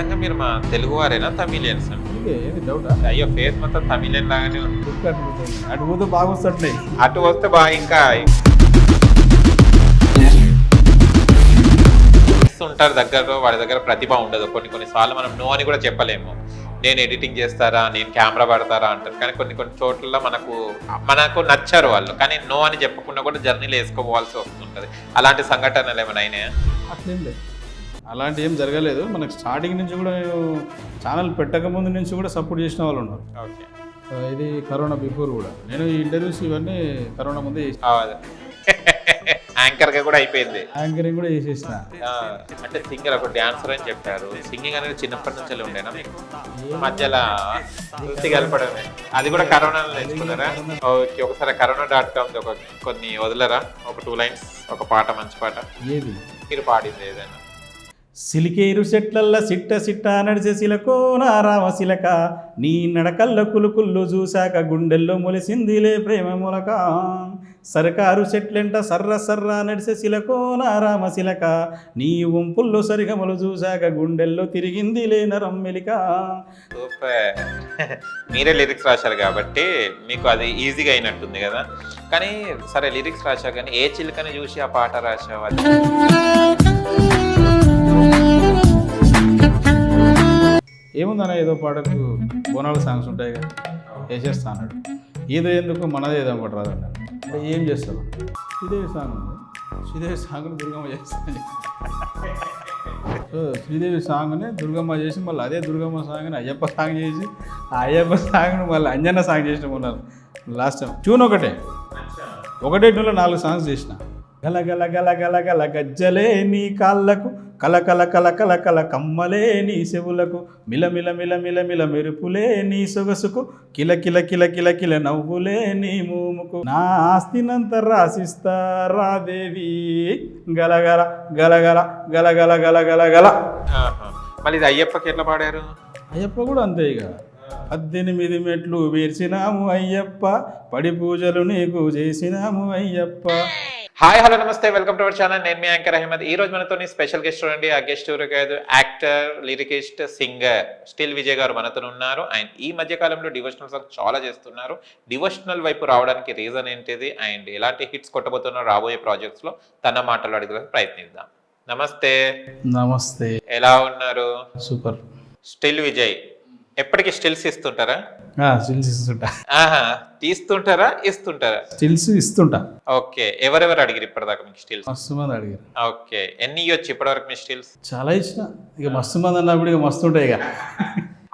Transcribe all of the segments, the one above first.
నిజంగా మీరు మా తెలుగు వారేనా తమిళియన్స్ అయ్యో ఫేస్ మొత్తం తమిళియన్ లాగానే ఉంది. అటు పోతే బాగా వస్తట్లే అటు వస్తే బాగా ఇంకా ఉంటారు దగ్గరలో వాడి దగ్గర ప్రతిభ ఉండదు. కొన్ని కొన్ని సార్లు మనం నో అని కూడా చెప్పలేము. నేను ఎడిటింగ్ చేస్తారా నేను కెమెరా పడతారా అంటారు. కానీ కొన్ని కొన్ని చోట్ల మనకు మనకు నచ్చారు వాళ్ళు. కానీ నో అని చెప్పకుండా కూడా జర్నీలు వేసుకోవాల్సి వస్తుంటది. అలాంటి సంఘటనలు ఏమైనా అయినాయా? అట్లేం లేదు. అలాంటి ఏం జరగలేదు. మనకు స్టార్టింగ్ నుంచి కూడా ఛానల్ పెట్టక ముందు నుంచి కూడా సపోర్ట్ చేసిన వాళ్ళు ఉన్నారు. ఓకే. ఇది కరోనా బిఫోర్ కూడా. నేను ఈ ఇంటర్వ్యూస్ ఇవన్నీ కరోనా ముందే యాంకర్గా కూడా అయిపోయింది. యాంకరింగ్ కూడా చేసేసిన. అంటే సింగర్ ఒక డాన్సర్ అని చెప్పారు. సింగింగ్ అనేది చిన్నప్పటి నుంచి ఉండేనా మీకు? మధ్యలో వృత్తి కలపడమే. అది కూడా కరోనా నేర్చుకున్నారా? ఓకే ఒకసారి కరోనా డాట్ కామ్ ఒక కొన్ని వదలరా? ఒక టూ లైన్స్ ఒక పాట మంచి పాట? ఏది? మీరు పాడింది ఏదైనా? సిలికేరు చెట్లల్ల సిట్ట సిట్ట నడిచే శిలకో నారామ శిలక నీ నడకల్ల కులుకుళ్ళు చూశాక గుండెల్లో మొలిసిందిలే ప్రేమ మొలక. సరకారు చెట్లెంట సర్ర సర్ర నడిసే శిలకో నారామ శిలక నీ వంపుల్లో సరిగమలు చూశాక గుండెల్లో తిరిగిందిలే నరం మెలిక. మీరే లిరిక్స్ రాశారు కాబట్టి మీకు అది ఈజీగా అయినట్టుంది కదా. కానీ సరే లిరిక్స్ రాశావు కానీ ఏ చిలుకని చూసి ఆ పాట రాశావు? ఏముందన్న ఏదో పాటకు బోనాల సాంగ్స్ ఉంటాయి కదా వేసేస్తా అన్నాడు. ఏదో ఎందుకు మనదే ఏదో ఒకటి రాదండి అంటే ఏం చేస్తావు? శ్రీదేవి సాంగ్ ఉంది. శ్రీదేవి సాంగ్ని దుర్గమ్మ చేస్తాను సో శ్రీదేవి సాంగ్ని దుర్గమ్మ చేసి మళ్ళీ అదే దుర్గమ్మ సాంగ్ని అయ్యప్ప సాంగ్ చేసి ఆ అయ్యప్ప సాంగ్ని మళ్ళీ అంజన్న సాంగ్ చేసిన ఉన్నారు లాస్ట్ టైం ట్యూన్ ఒకటే. ఒకటే ట్యూన్లో నాలుగు సాంగ్స్ చేసిన. గల గల గల గల గల గజ్జలే నీ కాళ్ళకు కలకల కలకల కల కమ్మలే నీ శవులకు మిలమిల మిలమిల మిల మెరుపులే నీ సొగసుకు కిల కిల కిల కిల నవ్వులే నీ మూముకు. నా ఆస్తినంత రాసిస్తారా రాదేవి గలగల గలగల గలగల గలగల గల మళ్ళీ ఇది అయ్యప్పకి ఎట్లా పాడారు? అయ్యప్ప కూడా అంతే ఇక. పద్దెనిమిది మెట్లు వేర్చినాము అయ్యప్ప పడి పూజలు నీకు చేసినాము Ayyappa. Hi hello namaste welcome to our channel నేను మీ యాంకర్ అహ్మద్. ఈ రోజు మనతో స్పెషల్ గెస్ట్ చూడండి. ఆ గెస్ట్ ఎవరు కాదు? Actor lyricist singer still Vijay garu మనతో ఉన్నారు. అండ్ ఈ మధ్య కాలంలో డివోషనల్ సాంగ్ చాలా చేస్తున్నారు. డివోషనల్ వైపు రావడానికి రీజన్ ఏంటిది? అండ్ ఎలాంటి హిట్స్ కొట్టబోతున్నారు రాబోయే ప్రాజెక్ట్స్లో తన మాటలు అడిగే ప్రయత్నిద్దాం. నమస్తే. నమస్తే. ఎలా ఉన్నారు? సూపర్. స్టిల్ విజయ్ ఎప్పటికీ స్టిల్స్ ఇస్తుంటారా? స్టిల్స్ ఇస్తుంటా. ఆహా తీస్తుంటారా ఇస్తుంటారా? స్టిల్స్ ఇస్తుంటా. ఓకే ఎవరెవరు అడిగారు ఇప్పటిదాకా మీకు స్టిల్స్? మస్తు మంది అడిగారు ఓకే ఎన్ని ఇవ్వచ్చు ఇప్పటివరకు మీ స్టిల్స్? చాలా ఇచ్చిన. ఇక మస్తు మంది అన్నప్పుడు ఇక మస్తు ఉంటాయి ఇక.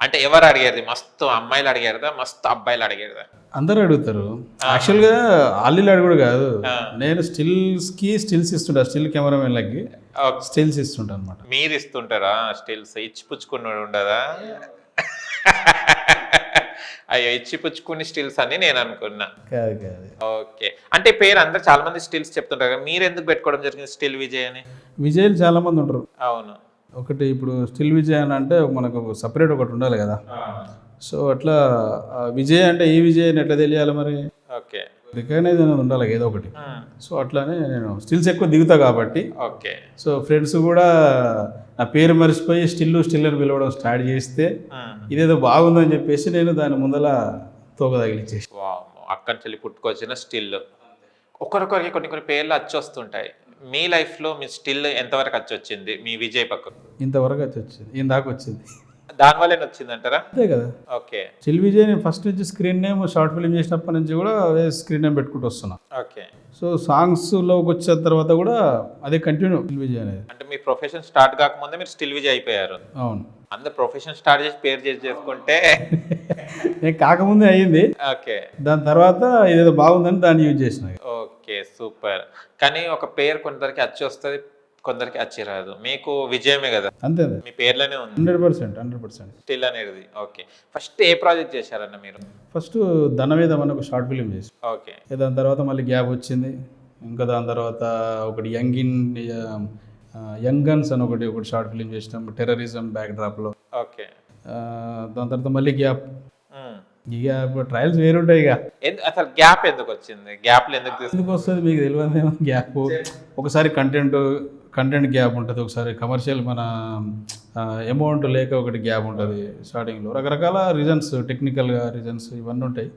అంటే ఎవరు అడిగారు మస్తు అమ్మాయిలు అడిగారుదా మస్తు అబ్బాయిలు అడిగారుదా అందరూ అడుగుతారు. యాక్చువల్గా ఆల్లీలు అడుగుడు కాదు. నేను స్టిల్స్కి స్టిల్స్ ఇస్తుంటా. స్టిల్ కెమెరామెన్లకి. స్టిల్స్ ఇస్తుంటా అనమాట మీరు ఇస్తుంటారా స్టిల్స్? ఇచ్చి పుచ్చుకున్నాడు ఉండదా? అయ్యో ఇచ్చి పుచ్చుకుని స్టిల్స్ అని నేను అనుకున్నా. ఓకే. అంటే పేరు అందరు చాలా మంది స్టిల్స్ చెప్తుంటారు కదా మీరు ఎందుకు పెట్టుకోవడం జరిగింది స్టిల్ విజయ్ అని? విజయ్లు చాలా మంది ఉంటారు. అవును. ఒకటి ఇప్పుడు స్టిల్ విజయ్ అని అంటే మనకు సపరేట్ ఒకటి ఉండాలి కదా. సో అట్లా విజయ్ అంటే ఈ విజయ్ అని ఎట్లా తెలియాలి మరి? ఓకే. రికగ్నైజ్ అనేది ఉండాలి ఏదో ఒకటి. సో అట్లానే నేను స్టిల్స్ ఎక్కువ దిగుతా కాబట్టి. ఓకే. సో ఫ్రెండ్స్ కూడా నా పేరు మర్చిపోయి స్టిల్ స్టిల్ అని పిలవడం స్టార్ట్ చేస్తే. ఇదేదో బాగుందని చెప్పేసి నేను దాని ముందల తోక తగిలిచ్చేసి. అక్కడి నుంచి పుట్టుకొచ్చిన స్టిల్. ఒకరికొరికి కొన్ని కొన్ని పేర్లు అచ్చొస్తుంటాయి. మీ లైఫ్లో మీ స్టిల్ ఎంతవరకు వచ్చి వచ్చింది మీ విజయ్ పక్కకు. ఇంతవరకు వచ్చి వచ్చింది వచ్చింది దానివల్లే వచ్చిందంటారా అంతే కదా. ఓకే. స్టిల్ విజయ్ నేను ఫస్ట్ నుంచి స్క్రీన్ నేమ్ షార్ట్ ఫిల్మ్ చేసినప్పటి నుంచి కూడా అదే స్క్రీన్ నేమ్ పెట్టుకుంటూ వస్తున్నా. ఓకే. సో సాంగ్స్లోకి వచ్చిన తర్వాత కూడా అదే కంటిన్యూ స్టిల్ విజయ్ అనేది. అంటే మీ ప్రొఫెషన్ స్టార్ట్ కాకముందే మీరు స్టిల్ విజయ్ అయిపోయారు. అవును. అందరు ప్రొఫెషన్ స్టార్ట్ చేసి పేరు చేసి చేసుకుంటే నేను కాకముందే అయ్యింది ఓకే. దాని తర్వాత ఇదేదో బాగుందని దాన్ని యూజ్ చేసిన. Okay super. కానీ ఒక పేరు కొందరికి అచ్చి వస్తుంది కొందరికి అచ్చి రాదు మీకు విజయమే కదా? అంతే మీ పేర్లోనే ఉంది. Hundred percent hundred percent. Still అనేది ఓకే. ఫస్ట్ ఏ ప్రాజెక్ట్ చేశారన్న మీరు? ఫస్ట్ ధనవేదం అని ఒక షార్ట్ ఫిల్మ్ చేసి ఓకే. దాని తర్వాత మళ్ళీ గ్యాప్ వచ్చింది. ఇంకా దాని తర్వాత ఒకటి యంగ్ ఇన్ యంగ్ గన్స్ అని ఒకటి ఒకటి షార్ట్ ఫిల్మ్ చేసినాం టెర్రరిజం బ్యాక్ డ్రాప్లో. ఓకే. దాని తర్వాత మళ్ళీ గ్యాప్. ఇక ఇప్పుడు ట్రయల్స్ వేరు ఉంటాయి ఇక అసలు గ్యాప్ ఎందుకు వచ్చింది? గ్యాప్లు ఎందుకు ఎందుకు వస్తుంది మీకు తెలియదేమో గ్యాప్. ఒకసారి కంటెంట్ కంటెంట్ గ్యాప్ ఉంటుంది. ఒకసారి కమర్షియల్ మన అమౌంట్ లేక ఒకటి గ్యాప్ ఉంటుంది స్టార్టింగ్లో. రకరకాల రీజన్స్ టెక్నికల్గా రీజన్స్ ఇవన్నీ ఉంటాయి.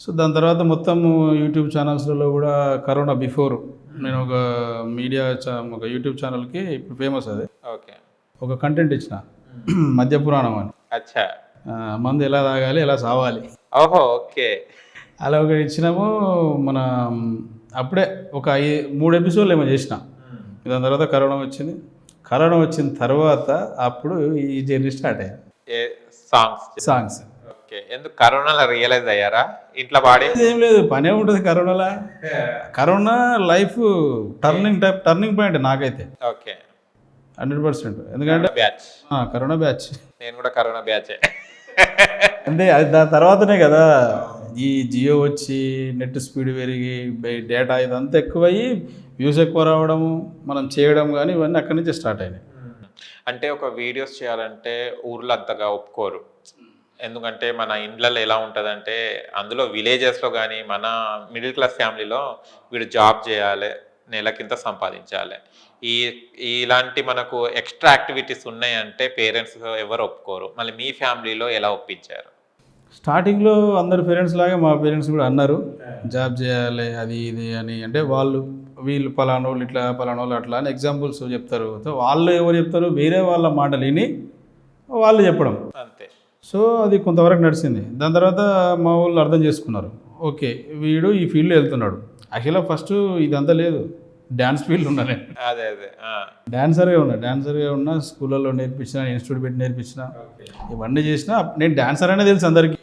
సో దాని తర్వాత మొత్తం యూట్యూబ్ ఛానల్స్లలో కూడా కరోనా బిఫోర్ నేను ఒక మీడియా ఒక యూట్యూబ్ ఛానల్కి ఇప్పుడు ఫేమస్ అది. ఓకే. ఒక కంటెంట్ ఇచ్చిన. మధ్య పురాణం అని. అచ్చా. మందు ఎలా తాగాలి ఎలా సావాలి. ఓహో ఓకే. అలా ఒకటి ఇచ్చినాము మన అప్పుడే ఒక ఐ మూడు ఎపిసోడ్లు ఏమో చేసిన. దాని తర్వాత కరోనా వచ్చింది. కరోనా వచ్చిన తర్వాత అప్పుడు ఈ జర్నీ స్టార్ట్ అయ్యింది ఏ సాంగ్స్? సాంగ్స్. ఓకే. ఎందుకు కరోనాలో రియలైజ్ అయ్యారా? ఇంట్లో పాడి? ఏం లేదు పనే ఉంటుంది కరోనాలో. Corona life turning type turning point నాకైతే. ఓకే. Hundred percent. ఎందుకంటే బ్యాచ్. ఆ, కరోనా బ్యాచ్. నేను కూడా కరోనా బ్యాచే. అంటే అది దాని తర్వాతనే కదా ఈ జియో వచ్చి నెట్ స్పీడ్ పెరిగి డేటా ఇదంతా ఎక్కువయ్యి వ్యూస్ ఎక్కువ రావడము మనం చేయడం కానీ ఇవన్నీ అక్కడి నుంచి స్టార్ట్ అయినాయి. అంటే ఒక వీడియోస్ చేయాలంటే ఊర్లో అంతగా ఒప్పుకోరు. ఎందుకంటే మన ఇండ్లలో ఎలా ఉంటుందంటే అందులో విలేజెస్లో కానీ మన మిడిల్ క్లాస్ ఫ్యామిలీలో వీడు జాబ్ చేయాలి నెలకింత సంపాదించాలి. ఈ ఇలాంటి మనకు ఎక్స్ట్రా యాక్టివిటీస్ ఉన్నాయంటే పేరెంట్స్ ఎవరు ఒప్పుకోరు. మళ్ళీ మీ ఫ్యామిలీలో ఎలా ఒప్పించారు? స్టార్టింగ్లో అందరు పేరెంట్స్ లాగా మా పేరెంట్స్ కూడా అన్నారు జాబ్ చేయాలి అది ఇది అని. అంటే వాళ్ళు వీళ్ళు పలానా వాళ్ళు ఇట్లా పలానా వాళ్ళు అట్లా అని ఎగ్జాంపుల్స్ చెప్తారు. సో వాళ్ళు ఎవరు చెప్తారు? వేరే వాళ్ళ మాటలు విని వాళ్ళు చెప్పడం. అంతే. సో అది కొంతవరకు నడిచింది. దాని తర్వాత మా వాళ్ళు అర్థం చేసుకున్నారు. ఓకే వీడు ఈ ఫీల్డ్లో వెళ్తున్నాడు. యాక్చువల్గా ఫస్ట్ ఇదంతా లేదు. డ్యాన్స్ ఫీల్డ్ ఉన్నా నేను అదే. అదే. డాన్సర్గా ఉన్నా డాన్సర్గా ఉన్నా స్కూళ్ళలో నేర్పించిన ఇన్స్టిట్యూట్ పెట్టి నేర్పించిన ఇవన్నీ చేసిన నేను డాన్సర్ అనే తెలుసు అందరికీ.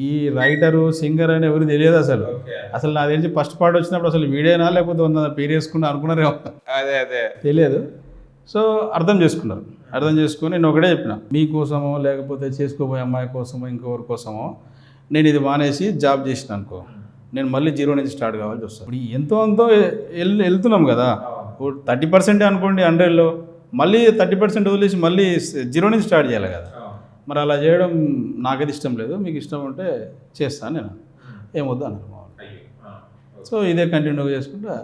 ఈ రైటరు సింగర్ అని ఎవరు తెలియదు అసలు. అసలు నాకు తెలిసి ఫస్ట్ పార్ట్ వచ్చినప్పుడు అసలు వీడేనా లేకపోతే వంద పేరు వేసుకున్నా అనుకున్నారేమో. అదే అదే. తెలియదు. సో అర్థం చేసుకున్నారు. అర్థం చేసుకొని నేను ఒకటే చెప్పిన. మీకోసమో లేకపోతే చేసుకోబోయే అమ్మాయి కోసమో ఇంకొకరి కోసమో నేను ఇది మానేసి జాబ్ చేసిన అనుకో. నేను మళ్ళీ జీరో నుంచి స్టార్ట్ కావాల్సి వస్తుంది. ఇప్పుడు ఎంతో అంతో వెళ్ వెళ్తున్నాం కదా. థర్టీ పర్సెంటే అనుకోండి హండ్రెడ్లో మళ్ళీ థర్టీ పర్సెంట్ వదిలేసి మళ్ళీ జీరో నుంచి స్టార్ట్ చేయాలి కదా. మరి అలా చేయడం నాకైతే ఇష్టం లేదు. మీకు ఇష్టం ఉంటే చేస్తాను నేను. ఏమొద్దు అన్నారు మా వాళ్ళు. సో ఇదే కంటిన్యూ చేసుకుంటా.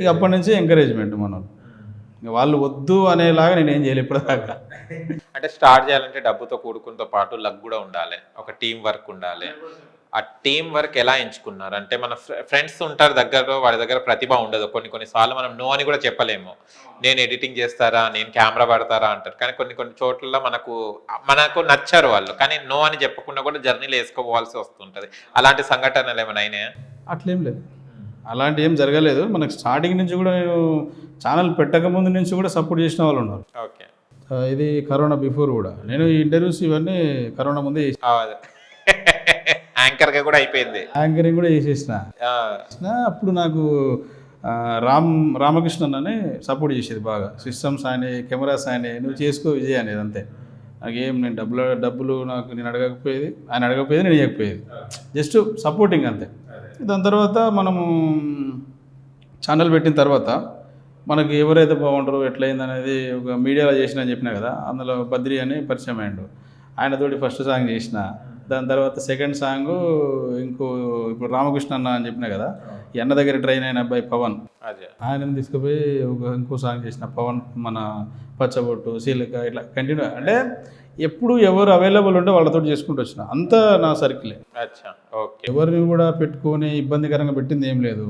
ఇక అప్పటి నుంచి ఎంకరేజ్మెంట్ మనం. వాళ్ళు వద్దు అనేలాగా నేను ఏం చేయలేదు ఇప్పటిదాకా. అంటే స్టార్ట్ చేయాలంటే డబ్బుతో కూడుకునితో పాటు లక్ కూడా ఉండాలి. ఒక టీం వర్క్ ఉండాలి. ఆ టీం వర్క్ ఎలా ఎంచుకున్నారు? అంటే మన ఫ్రెండ్స్ ఉంటారు దగ్గరలో వాడి దగ్గర ప్రతిభ ఉండదు. కొన్ని కొన్నిసార్లు మనం నో అని కూడా చెప్పలేము. నేను ఎడిటింగ్ చేస్తారా? నేను కెమెరా పడతారా అంటారు. కానీ కొన్ని కొన్ని చోట్ల మనకు మనకు నచ్చారు వాళ్ళు. కానీ నో అని చెప్పకుండా కూడా జర్నీలు వేసుకోవాల్సి వస్తుంటది. అలాంటి సంఘటనలు ఏమైనా అయినాయా? అట్లేం లేదు. అలాంటి ఏం జరగలేదు. మనకు స్టార్టింగ్ నుంచి కూడా నేను ఛానల్ పెట్టక ముందు నుంచి కూడా సపోర్ట్ చేసిన వాళ్ళు ఉన్నారు. ఓకే. ఇది కరోనా బిఫోర్ కూడా. నేను ఈ ఇంటర్వ్యూస్ ఇవన్నీ కరోనా ముందే యాంకర్గా కూడా అయిపోయింది. యాంకరింగ్ కూడా చేసేసిన. అప్పుడు నాకు రామ్ రామకృష్ణన్ అని సపోర్ట్ చేసేది బాగా. సిస్టమ్స్ ఆయన కెమెరాస్ ఆయన నువ్వు చేసుకో విజయ్ అనేది అంతే. నాకేం నేను డబ్బులు డబ్బులు నాకు నేను అడగకపోయేది ఆయన అడగకపోయేది నేను ఇవ్వకపోయేది జస్ట్ సపోర్టింగ్ అంతే. దాని తర్వాత మనము ఛానల్ పెట్టిన తర్వాత మనకి ఎవరైతే బాగుంటారో ఎట్లయింది అనేది ఒక మీడియాలో చేసిన అని చెప్పిన కదా అందులో బద్రి అని పరిచయం అయ్యిండు. ఆయనతోటి ఫస్ట్ సాంగ్ చేసిన. దాని తర్వాత సెకండ్ సాంగ్ ఇంకో ఇప్పుడు రామకృష్ణ అన్న అని చెప్పిన కదా ఈ అన్న దగ్గర ట్రైన్ అయిన అబ్బాయి పవన్. అదే. ఆయనని తీసుకుపోయి ఒక ఇంకో సాంగ్ చేసిన పవన్ మన పచ్చబొట్టు సీలిక ఇట్లా కంటిన్యూ అంటే ఎప్పుడు ఎవరు అవైలబుల్ ఉంటే వాళ్ళతో చేసుకుంటూ వచ్చిన. అంతా నా సర్కిలే అచ్చా. ఓకే. ఎవరిని కూడా పెట్టుకొని ఇబ్బందికరంగా పెట్టింది ఏం లేదు.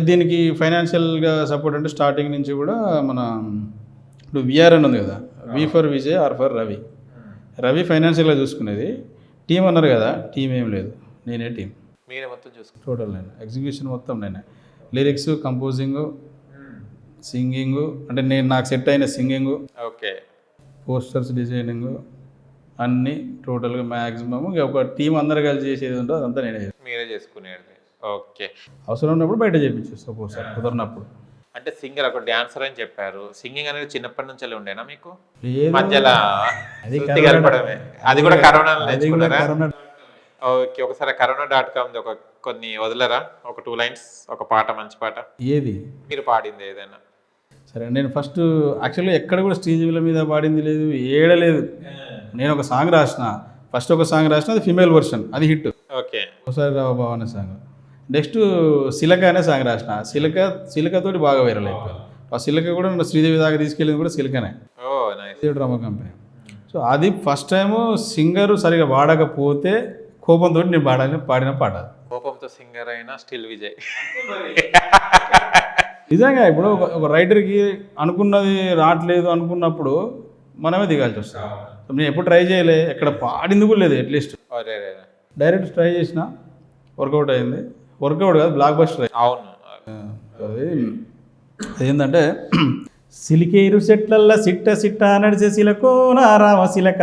దీనికి ఫైనాన్షియల్గా సపోర్ట్ అంటే స్టార్టింగ్ నుంచి కూడా మన ఇప్పుడు విఆర్ అని ఉంది కదా V for Vijay R for Ravi Ravi ఫైనాన్షియల్గా చూసుకునేది. టీం అన్నారు కదా టీం ఏం లేదు. నేనే టీం. మీరే మొత్తం చూసుకో టోటల్ నేను. ఎగ్జిక్యూషన్ మొత్తం నేనే. లిరిక్స్ కంపోజింగ్ సింగింగ్ అంటే నేను నాకు సెట్ అయిన సింగింగ్ ఓకే. పోస్టర్స్ డిజైనింగ్ అన్నీ టోటల్గా మ్యాక్సిమం ఇక ఒక టీం అందరు కలిసి చేసేది ఉంటుందో అదంతా నేనే మీరే చేసుకునేది. ఓకే. అవసరం ఉన్నప్పుడు బయట చేయించేస్తా ఒక్కోసారి కుదరినప్పుడు. అంటే సింగర్ ఒక డాన్సర్ అని చెప్పారు. సింగింగ్ అనేది చిన్నప్పటి నుంచి ఉండేనా మీకు. మధ్యలో అది కలపడమే. కూడా కరోనా ఓకే ఒకసారి కరోనా డాట్ కామ్ ఒక కొన్ని వదలరా? ఒక టూ లైన్స్ ఒక పాట మంచి పాట. ఏది? మీరు పాడింది ఏదైనా. సరే నేను ఫస్ట్ యాక్చువల్గా ఎక్కడ కూడా స్టేజ్ల మీద పాడింది లేదు ఏడలేదు. నేను ఒక సాంగ్ రాసిన. ఫస్ట్ ఒక సాంగ్ రాసిన అది ఫీమేల్ వర్షన్ అది హిట్. ఓకే. ఒకసారి రావు సాంగ్. నెక్స్ట్ సిలక అనే సాంగ్ రాసిన. సిలక సిలకతోటి బాగా వైరల్ అయిపోయింది. ఆ. సిలిక కూడా నన్ను శ్రీదేవి దాకా తీసుకెళ్ళింది కూడా సిలికనే డ్రామా కంపెనీ సో అది ఫస్ట్ టైము సింగర్ సరిగా పాడకపోతే కోపంతో నేను పాడాలని పాడిన పాట. కోపంతో సింగర్ అయినా స్టిల్ విజయ్. నిజంగా ఇప్పుడు ఒక రైటర్కి అనుకున్నది రావట్లేదు అనుకున్నప్పుడు మనమే దిగాల్సి వస్తుంది. సో నేను ఎప్పుడు ట్రై చేయలే ఎక్కడ పాడింది కూడా లేదు అట్లీస్ట్. డైరెక్ట్ ట్రై చేసిన వర్కౌట్ అయింది. వర్కౌట్ కాదు బ్లాక్ బస్టర్ అవును అది ఏంటంటే సిలికేరు చెట్లల్ల సిట్ట సిట్ట నడిచే సిలకో సిలక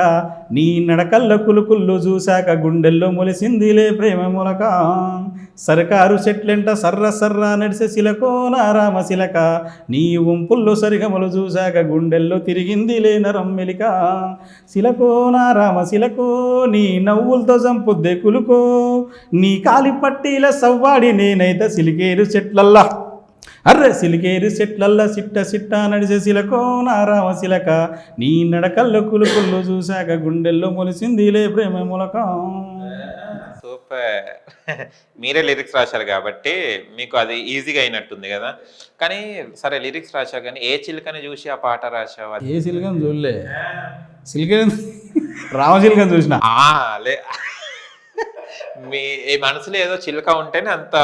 నీ నడకల్ల కులుకుళ్ళు చూశాక గుండెల్లో మొలిసిందిలే ప్రేమ మొలక. సర్కారు చెట్లెంట సర్ర సర్ర నడిచే సిలకో నా రామ సిలక నీ ఉంపుల్లో సరిగమలు చూశాక గుండెల్లో తిరిగిందిలే నరం మెలిక. సిలకో నారామ సిలకో నీ నవ్వులతో చంపుద్దే కులుకో. నీ కాలి పట్టీల సవ్వాడి నేనైతే సిలికేరు చెట్లల్లా అర్రె సిలికేరు చెట్లల్లా సిట్ట సిట్ట నడిచే సిలకో నా రామ సిలక. నీ నడకల్లో కులుకుళ్ళు చూశాక గుండెల్లో మొలిసిందిలే ప్రేమ మొలక. సూపర్. మీరే లిరిక్స్ రాశారు కాబట్టి మీకు అది ఈజీగా అయినట్టుంది కదా. కానీ సరే లిరిక్స్ రాశావు కానీ ఏ చిలుకని చూసి ఆ పాట రాశావు? ఏ సిలికని చూడలే. సిలికే రామ సిలికని చూసిన. ఆ, లే. మీ మనసులో ఏదో చిలుక ఉంటేనే అంత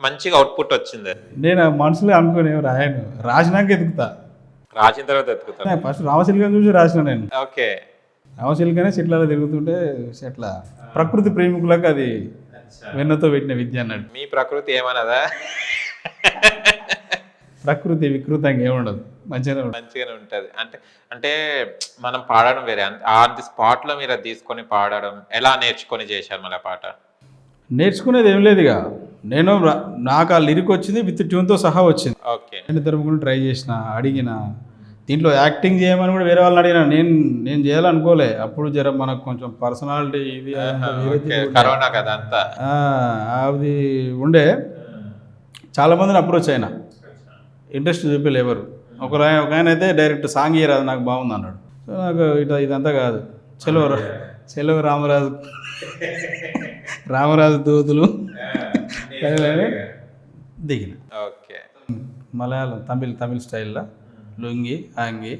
మంచిగా అవుట్పుట్ వచ్చింది. నేను మనసులో అనుకుని రాయను. రాసినాక ఎదుగుతా రాసిన తర్వాత ఎత్తుకుతాను ఫస్ట్ రామశిలికని చూసి రాసిన నేను. ఓకే. రామశిలికనే చెట్లలో తిరుగుతుంటే చెట్ల ప్రకృతి ప్రేమికులకు అది వెన్నతో పెట్టిన విద్య అన్నట్టు మీ ప్రకృతి ఏమన్నదా? ప్రకృతి వికృతంగా ఏముండదు. మంచిగానే మంచిగానే ఉంటది. అంటే అంటే మనం పాడడం వేరే. ఆన్ ది స్పాట్లో మీరు అది తీసుకొని పాడడం ఎలా నేర్చుకొని చేశారు మళ్ళీ పాట? నేర్చుకునేది ఏం లేదు ఇక నేను నాకు ఆ లిరిక్ వచ్చింది విత్ ట్యూన్తో సహా వచ్చింది. ఓకే. నేను తరపున ట్రై చేసిన అడిగిన దీంట్లో యాక్టింగ్ చేయమని కూడా వేరే వాళ్ళని అడిగిన నేను నేను చేయాలనుకోలే. అప్పుడు జర మనకు కొంచెం పర్సనాలిటీ ఇది. కరోనా కదా అంతా. అది ఉండే. చాలామందిని అప్రోచ్ అయినా. ఇంట్రెస్ట్ చూపి ఎవరు. ఒక ఆయన ఒక ఆయన అయితే డైరెక్ట్ సాంగ్ ఇయ్యరాదు నాకు బాగుంది అన్నాడు. సో నాకు ఇట ఇదంతా కాదు. చెలవ చెలవ రామరాజు. రామరాజు దూతులు. దిగిన. ఓకే. మలయాళం తమిళ్ తమిళ్ స్టైల్లో లుంగి అంగి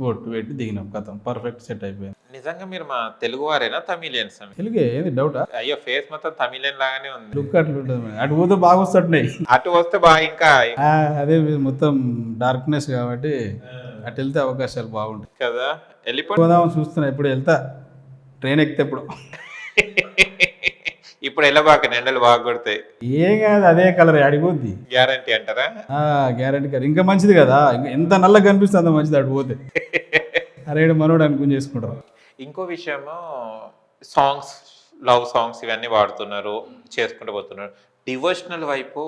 బొట్టు పెట్టి దిగినాం కథం. పర్ఫెక్ట్ సెట్ అయిపోయింది. నిజంగా మీరు మా తెలుగు వారేనా తమిళియన్స్ తెలుగే ఏంది డౌటా అయ్యో ఫేస్ మొత్తం తమిళియన్ లాగానే ఉంది. లుక్ అట్లా ఉంటుంది. అటు పోతే బాగా వస్తున్నాయి అటు వస్తే బాగా ఇంకా అదే మొత్తం డార్క్నెస్ కాబట్టి అటు వెళ్తే అవకాశాలు బాగుంటాయి. కదా? వెళ్ళిపోయి పోదామని చూస్తున్నా ఎప్పుడు వెళ్తా. ట్రైన్ ఎక్కితే ఎప్పుడు ఇప్పుడు వెళ్ళబాక ఎండలు బాగా కొడతాయి. ఏం కాదు అదే కలర్ ఆడిపోద్ది గ్యారంటీ అంటారా? గ్యారంటీ కలర్ ఇంకా మంచిది కదా. ఇంకా ఎంత నల్లగా కనిపిస్తుంది అంత మంచిది అటు పోతే. అరే మనోడు అనుకుని చేసుకుంటారు. ఇంకో విషయము సాంగ్స్ లవ్ సాంగ్స్ ఇవన్నీ వాడుతున్నారు చేసుకుంటూ పోతున్నారు. డివోషనల్ వైపు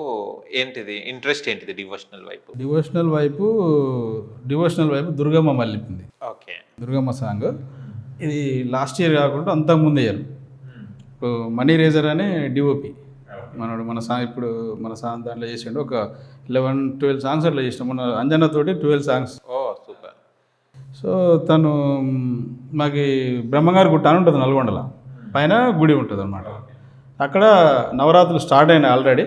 ఏంటిది? ఇంట్రెస్ట్ ఏంటిది డివోషనల్ వైపు? డివోషనల్ వైపు డివోషనల్ వైపు దుర్గమ్మ మల్లిపింది ఓకే. దుర్గమ్మ సాంగ్. ఇది లాస్ట్ ఇయర్ కాకుండా అంతకుముందు ఇయర్. ఇప్పుడు మనీ రేజర్ అని డిఓపి మనోడు మన సాంగ్ ఇప్పుడు మన సాంగ్ దాంట్లో చేసిండు. ఒక లెవెన్ ట్వెల్వ్ సాంగ్స్ అట్లా చేసిన. మన అంజనా తోటి ట్వెల్వ్ సాంగ్స్ ఓ సూపర్. సో తను మాకి బ్రహ్మంగారి గుట్ట అని ఉంటుంది నల్గొండలో. పైన గుడి ఉంటుంది అనమాట అక్కడ నవరాత్రులు స్టార్ట్ అయినాయి ఆల్రెడీ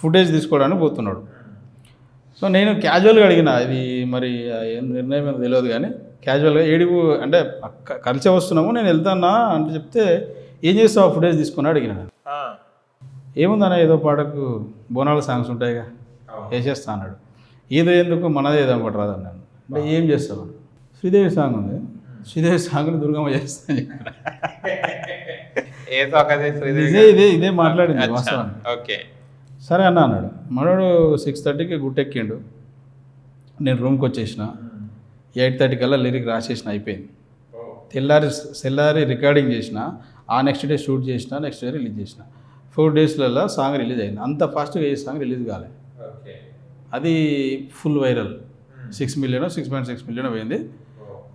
ఫుటేజ్ తీసుకోవడానికి పోతున్నాడు. సో నేను క్యాజువల్గా అడిగిన ఇది మరి ఏం నిర్ణయం తెలియదు కానీ క్యాజువల్గా ఏడిపు అంటే అక్క- కలిసే వస్తున్నాము నేను వెళ్తానా? అంటే చెప్తే ఏం చేస్తావు ఫుటేజ్ తీసుకుని అడిగిన నేను. ఏముందన్న ఏదో పాటకు బోనాల సాంగ్స్ ఉంటాయిగా వేసేస్తా అన్నాడు. ఏదో ఎందుకు? మనదే ఏదో ఒకటి రాదు అన్నాను అంటే ఏం చేస్తావు. శ్రీదేవి సాంగ్ ఉంది. శ్రీదేవి సాంగ్ని దుర్గమ్మ చేస్తా అని చెప్పాను. ఏ సాంగ్ అదే? శ్రీదేవి ఇదే ఇదే ఇదే మాట్లాడింది వాస్తవాన్ని. ఓకే. సరే అన్న అన్నాడు. మనోడు సిక్స్ థర్టీకి గుట్టెక్కిండు. నేను రూమ్కి వచ్చేసిన. ఎయిట్ థర్టీ కల్లా లిరిక్ రాసేసిన అయిపోయింది. తెల్లారి తెల్లారి రికార్డింగ్ చేసిన ఆ నెక్స్ట్ డే షూట్ చేసిన నెక్స్ట్ డే రిలీజ్ చేసిన. ఫోర్ డేస్లలో సాంగ్ రిలీజ్ అయింది. అంత ఫాస్ట్గా ఏ సాంగ్ రిలీజ్ కాలే. ఓకే. అది full viral six million six point six million పోయింది.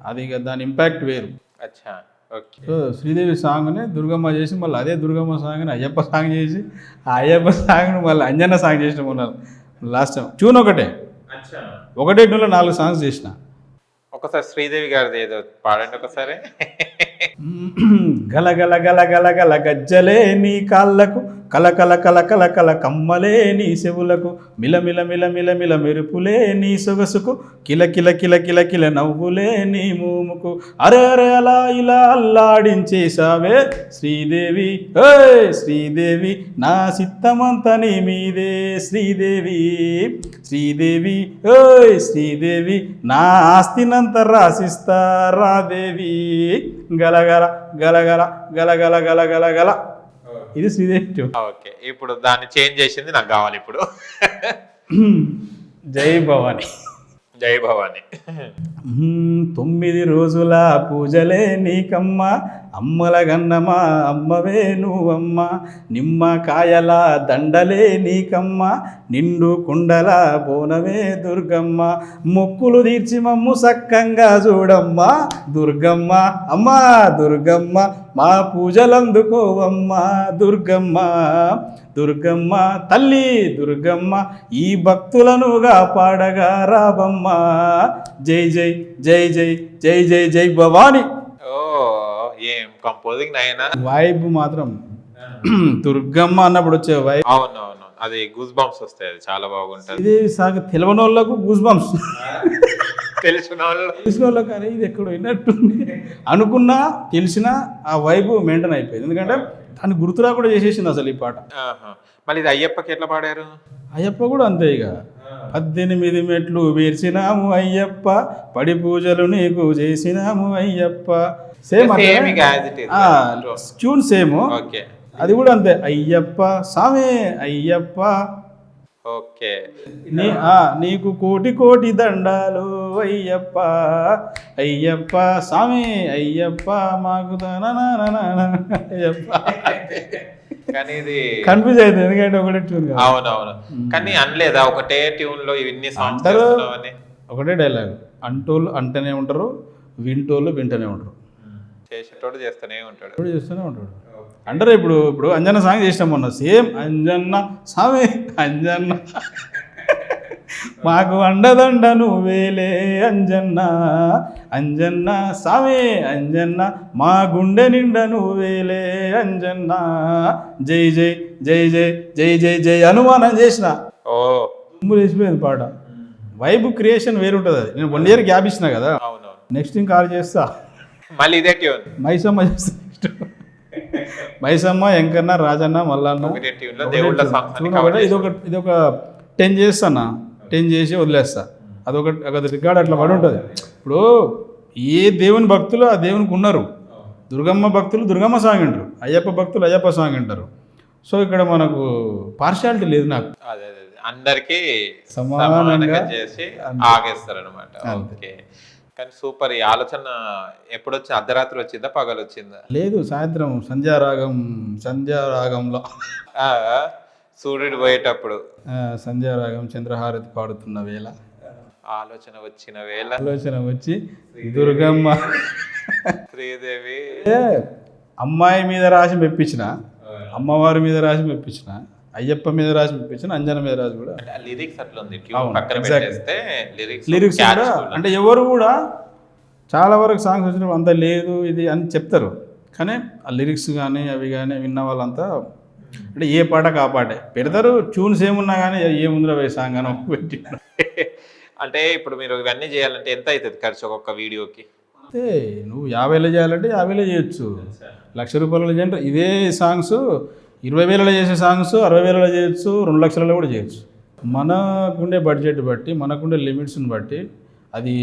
అది ఇక దాని ఇంపాక్ట్ వేరు. అచ్చా. ఓకే. సో శ్రీదేవి సాంగ్ని దుర్గమ్మ చేసి మళ్ళీ అదే దుర్గమ్మ సాంగ్ని అయ్యప్ప సాంగ్ చేసి ఆ అయ్యప్ప సాంగ్ను మళ్ళీ అంజన్న సాంగ్ చేసిన ఉన్నారు లాస్ట్ టైం ట్యూన్ ఒకటే. ఒకటే ట్యూన్లో నాలుగు సాంగ్స్ చేసిన. ఒకసారి శ్రీదేవి గారిది ఏదో పాడండి ఒకసారి. గల గల గల గల గల గజ్జలే నీ కాళ్ళకు కలకల కల కల కల కల కమ్మలే నీ చెవులకు మిల మిలమిల మిల మిల మెరుపులే నీ సొగసుకు కిల కిల కిల కిల కిల నవ్వులే నీ మూముకు. అరే అరే అలా ఇలా అల్లాడించేశావే శ్రీదేవి. ఓయ్ శ్రీదేవి నా సిత్తమంతా నీ మీదే శ్రీదేవి. శ్రీదేవి ఓయ్ శ్రీదేవి నా ఆస్తినంత రాసిస్తా రాదేవి గలగల గలగల గలగల గలగల గల. ఇది శ్రీదేవి. ఓకే. ఇప్పుడు దాన్ని చేంజ్ చేసింది నాకు కావాలి ఇప్పుడు. జై భవాని. జై భవాని. మ్మ్, తొమ్మిది రోజుల పూజలే నీకమ్మ. అమ్మల గన్నమా అమ్మవే నువ్వమ్మ నిమ్మకాయల దండలే నీకమ్మ నిండు కుండల బోనవే దుర్గమ్మ మొక్కులు తీర్చి మమ్ము సక్కంగా చూడమ్మా దుర్గమ్మ అమ్మా దుర్గమ్మ మా పూజలందుకోవమ్మ దుర్గమ్మ దుర్గమ్మ తల్లి దుర్గమ్మ ఈ భక్తులనుగా పాడగా రాబమ్మ జై జై జై జై జై జై జై భవాని. కంపోజింగ్ నాయనా? వైబ్ మాత్రం. దుర్గమ్మ అన్నప్పుడు వచ్చే వైబ్ అవును అవును అది గూస్ బంప్స్ వస్తాయి. అది చాలా బాగుంటది. ఇది సాగ తెలియని వాళ్ళకు గూస్ బంప్స్ తెలిసిన వాళ్ళు తెలిసిన వాళ్ళకి అరే ఇది ఎక్కడ విన్నట్టుంది. అనుకున్నా తెలిసినా ఆ వైబ్ మెయింటైన్ అయిపోయింది. ఎందుకంటే దాన్ని గుర్తురా కూడా చేసేసింది అసలు ఈ పాట. ఆహా. మళ్ళీ ఇది అయ్యప్పకి ఎట్లా పాడారు? అయ్యప్ప కూడా అంతే ఇక. పద్దెనిమిది మెట్లు వేర్చినాము అయ్యప్ప. పడి పూజలు నీకు చేసినాము Ayyappa. Same. Tune same okay అది కూడా అంతే. అయ్యప్ప సామే అయ్యప్ప. ఓకే నీ నీకు కోటి కోటి దండాలు అయ్యప్ప అయ్యప్ప స్వామి అయ్యప్ప మాకు అయ్యప్ప. కానీ ఇది కన్ఫ్యూజ్ అవుతుంది ఎందుకంటే ఒకటే ట్యూన్ అవునవును. కానీ అనలేదా? ఒకటే ట్యూన్లో ఇన్ని సాంగ్స్ ఒకటే డైలాగ్ అంటోళ్ళు అంటనే ఉంటారు వింటోళ్ళు వింటనే ఉంటారు. చేసేటోడు చేస్తూనే ఉంటాడు. ఇప్పుడు చేస్తూనే ఉంటాడు. అంటారు ఇప్పుడు ఇప్పుడు అంజన్న సాంగ్ చేసినాం మొన్న సేమ్ అంజన్న స్వామి అంజన్న. మాకు అండదండ నువ్వేలే అంజన్న. అంజన్న స్వామి అంజన్న. మా గుండె నిండా నువ్వేలే అంజన్న. జై జై జై జై జై జై జై అనుమానం చేసిన. ఓ. తుమ్ము లేచిపోయింది పాట. వైబ్ క్రియేషన్ వేరుంటుంది అది. నేను వన్ ఇయర్ గ్యాప్ ఇచ్చిన కదా. నెక్స్ట్ ఇంకా కాల్ చేస్తా. మళ్ళీ ఇదే ట్యూన్ మైసమ్మ. మైసమ్మ ఎంకన్న రాజన్న మల్లన్న. ఒకటే దేవుళ్ళ సాంగ్స్ ఇది ఒక ఇది ఒక టెన్ చేస్తానా టెన్ చేసి వదిలేస్తా. అదొక అది రికార్డ్ అట్లా పడి ఉంటుంది. ఇప్పుడు ఏ దేవుని భక్తులు ఆ దేవునికి ఉన్నారు దుర్గమ్మ భక్తులు దుర్గమ్మ సాంగ్ వింటారు. అయ్యప్ప భక్తులు అయ్యప్ప సాంగ్ వింటారు. సో ఇక్కడ మనకు పార్షాలిటీ లేదు నాకు. అదే అదే అదే. అందరికీ సమానంగా చేసి ఆగేస్తారు అనమాట ఓకే. కానీ సూపర్. ఈ ఆలోచన ఎప్పుడు వచ్చింది అర్ధరాత్రి వచ్చిందా? పగలు వచ్చిందా లేదు సాయంత్రం సంధ్యారాగం సంధ్యారాగంలో ఆ, సూర్యుడు పోయేటప్పుడు. ఆ, సంధ్యారాగం చంద్రహారతి పాడుతున్న వేళ. ఆలోచన వచ్చిన వేళ. ఆలోచన వచ్చి దుర్గమ్మ. శ్రీదేవి. ఏ, అమ్మాయి మీద రాసి మెప్పించిన అమ్మవారి మీద రాసి మెప్పించిన అయ్యప్ప మీద రాసి మెప్పించిన అంజన మీద రాసి కూడా. అంటే లిరిక్స్ అట్లా ఉంది. లిరిక్స్ లిరిక్స్ కూడా అంటే ఎవరు కూడా చాలా వరకు సాంగ్స్ వచ్చినప్పుడు అంత లేదు ఇది అని చెప్తారు. కానీ ఆ లిరిక్స్ కానీ అవి కానీ విన్న వాళ్ళంతా అంటే ఏ పాటకు ఆ పాటే. పెడతారు ట్యూన్స్ ఏమున్నా కానీ ఏముందిరా వే సాంగ్ అని పెట్టి అంటే ఇప్పుడు మీరు ఇవన్నీ చేయాలంటే ఎంత అవుతుంది ఖర్చు ఒక్కొక్క వీడియోకి? అంటే నువ్వు యాభైలో చేయాలంటే యాభైలో చేయొచ్చు. లక్ష రూపాయలలో చేయండి. ఇదే సాంగ్స్ ఇరవై వేలలో చేసే సాంగ్స్ అరవై వేలలో చేయొచ్చు రెండు లక్షలలో కూడా చేయొచ్చు. మనకుండే బడ్జెట్ బట్టి మనకుండే లిమిట్స్ని బట్టి అది